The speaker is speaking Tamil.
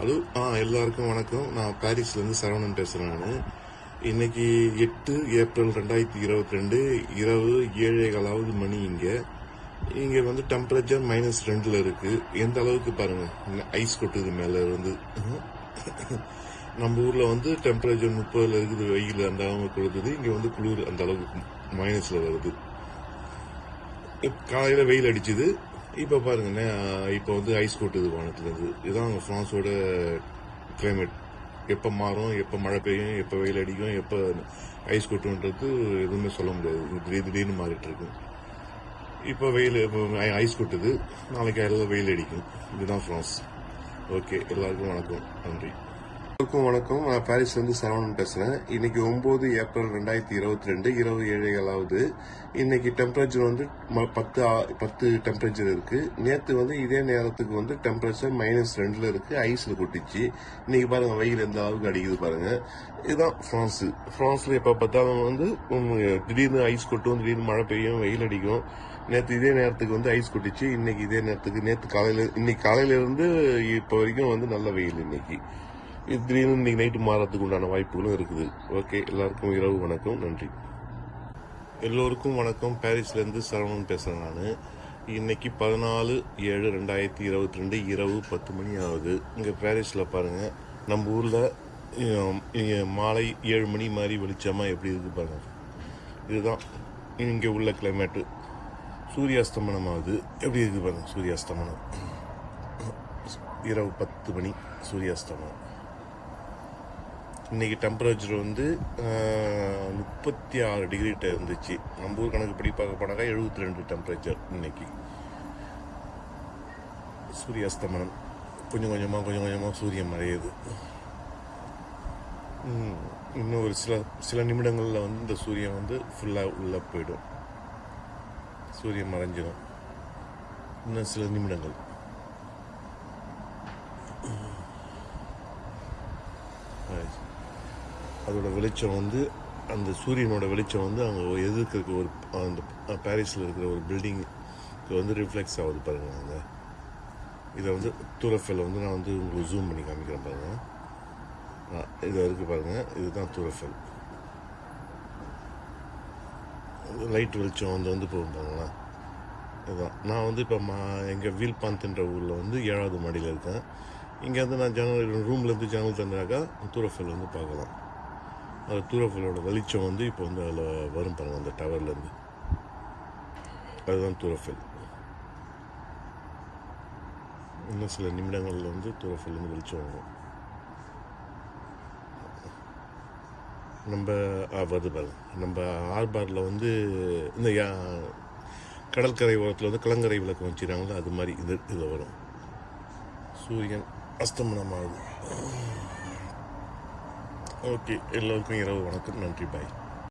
ஹலோ ஆ எல்லாருக்கும் வணக்கம். நான் பாரிஸ்லேருந்து சரவணன் பேசுகிறேன் நான். இன்னைக்கு எட்டு ஏப்ரல் ரெண்டாயிரத்தி இருபத்தி ரெண்டு இரவு ஏழே காலாவது மணி இங்கே. இங்கே வந்து டெம்பரேச்சர் மைனஸ் ரெண்டில் இருக்குது எந்த அளவுக்கு பாருங்கள் ஐஸ் கொட்டுது மேலே இருந்து. நம்ம ஊரில் வந்து டெம்பரேச்சர் முப்பதில் இருக்குது வெயில் அந்த அளவுக்கு கொடுக்குது இங்கே வந்து குளிர் அந்த அளவுக்கு மைனஸில் வருது. காலையில் வெயில் அடிச்சுது. இப்ப பாருங்கண்ணே இப்போ வந்து ஐஸ் கொட்டுது வானத்துல இருந்து. இதுதான் பிரான்ஸோட கிளைமேட் எப்ப மாறும் எப்ப மழை பெய்யும் எப்ப வெயில் அடிக்கும் எப்ப ஐஸ் கொட்டுன்றது எதுவுமே சொல்ல முடியாது. திடீர் திடீர்னு மாறிட்டு இருக்கு. இப்போ வெயில் இப்போ ஐ- ஐஸ் கொட்டுது நாளைக்கு எல்லாம் வெயில் அடிக்கும். இதுதான் பிரான்ஸ் ஓகே எல்லாருக்கும் வணக்கம். நன்றி. எல்லாருக்கும் வணக்கம். நான் பாரிஸ்லேருந்து சரவணன் பேசுகிறேன் இன்னைக்கு ஒம்பது ஏப்ரல் ரெண்டாயிரத்தி இருபத்தி ரெண்டு இரவு ஏழைகளாவது இன்னைக்கு டெம்பரேச்சர் வந்து ம- பத்து ஆ- பத்து டெம்பரேச்சர் இருக்கு. நேற்று வந்து இதே நேரத்துக்கு வந்து டெம்பரேச்சர் மைனஸ் ரெண்டில் இருக்கு. ஐஸில் கொட்டிச்சு. இன்னைக்கு பாருங்க வெயில் எந்த அளவுக்கு அடிக்குது பாருங்க. இதுதான் ஃப்ரான்ஸு ஃப்ரான்ஸில் எப்போ பார்த்தாலும் வந்து திடீர்னு ஐஸ் கொட்டும் திடீர்னு மழை பெய்யும் வெயில் அடிக்கும். நேற்று இதே நேரத்துக்கு வந்து ஐஸ் கொட்டிச்சு. இன்னைக்கு இதே நேரத்துக்கு நேற்று காலையில் இன்னைக்கு காலையிலேருந்து இப்போ வரைக்கும் வந்து நல்ல வெயில் இன்னைக்கு. இது திடீர்னு இன்னைக்கு நைட்டு மாறதுக்கு உண்டான வாய்ப்புகளும் இருக்குது. ஓகே எல்லாருக்கும் இரவு வணக்கம் நன்றி. எல்லோருக்கும் வணக்கம். பாரிஸ்லேருந்து சரவணன் பேசுகிறேன் நான். இன்னைக்கு பதினாலு ஏழு ரெண்டாயிரத்தி இருபத்தி ரெண்டு இரவு பத்து மணி ஆகுது. இங்கே பாரிஸில் பாருங்கள் நம்ம ஊரில் மாலை ஏழு மணி மாதிரி வெளிச்சமாக எப்படி இருக்குது பாருங்கள் இதுதான் இங்கே உள்ள கிளைமேட்டு சூரியாஸ்தமனம் ஆகுது எப்படி இருக்குது பாருங்கள் சூரிய சூரியாஸ்தமனம். இரவு பத்து மணி சூரியாஸ்தமனம். இன்றைக்கி டெம்பரேச்சர் வந்து முப்பத்தி ஆறு டிகிரிகிட்ட இருந்துச்சு. நம்ம ஊர் கணக்குப்படி பார்க்க போனாக்கா எழுபத்தி ரெண்டு டெம்பரேச்சர் இன்னைக்கு. சூரியாஸ்தமனம். கொஞ்சம் கொஞ்சமாக கொஞ்சம் கொஞ்சமாக சூரியன் மறையுது. இன்னும் ஒரு சில சில நிமிடங்களில் வந்து இந்த சூரியன் வந்து ஃபுல்லாக உள்ளே போயிடும். சூரியன் மறைஞ்சிடும். இன்னும் சில நிமிடங்கள். அதோட வெளிச்சம் வந்து அந்த சூரியனோட வெளிச்சம் வந்து அங்கே எதிர்க்க ஒரு அந்த பாரிஸில் இருக்கிற ஒரு பில்டிங் வந்து ரிஃப்ளெக்ஸ் ஆகுது பாருங்கள் அங்கே இதை வந்து தூரஃபெல் வந்து நான் வந்து உங்களுக்கு ஜூம் பண்ணி காமிக்கிறேன் பாருங்கள் இதை இது இருக்கு பாருங்கள் இதுதான் தூரஃபெல். லைட் வெளிச்சம் வந்து வந்து போகும் பாருங்களேன் இதுதான் நான் வந்து இப்போ மா எங்கள் வீல்பாந்த்ன்ற ஊரில் வந்து ஏழாவது மாடியில் இருக்கேன். இங்கேருந்து நான் ஜன்னல் ரூம்லேருந்து ஜன்னல் தந்தாக்கா தூரஃபெல் வந்து பார்க்கலாம். அந்த தூரஃபலோட வெளிச்சம் வந்து இப்போ வந்து அதில் வரும் பாருங்க அந்த டவர்லேருந்து. அதுதான் தூரஃபெல் இன்னும் சில நிமிடங்களில் வந்து தூரஃபெல் வெளிச்சம் வரும். நம்ம வருது பாருங்க. நம்ம ஆர்பாரில் வந்து இந்த யா- கடற்கரை ஓரத்தில் வந்து கலங்கரை விளக்கு வச்சுருக்காங்களோ அது மாதிரி இது இதில் வரும். சூரியன் அஸ்தமனமாகுது. ஓகே எல்லோருக்கும் இரவு வணக்கம் நன்றி பாய்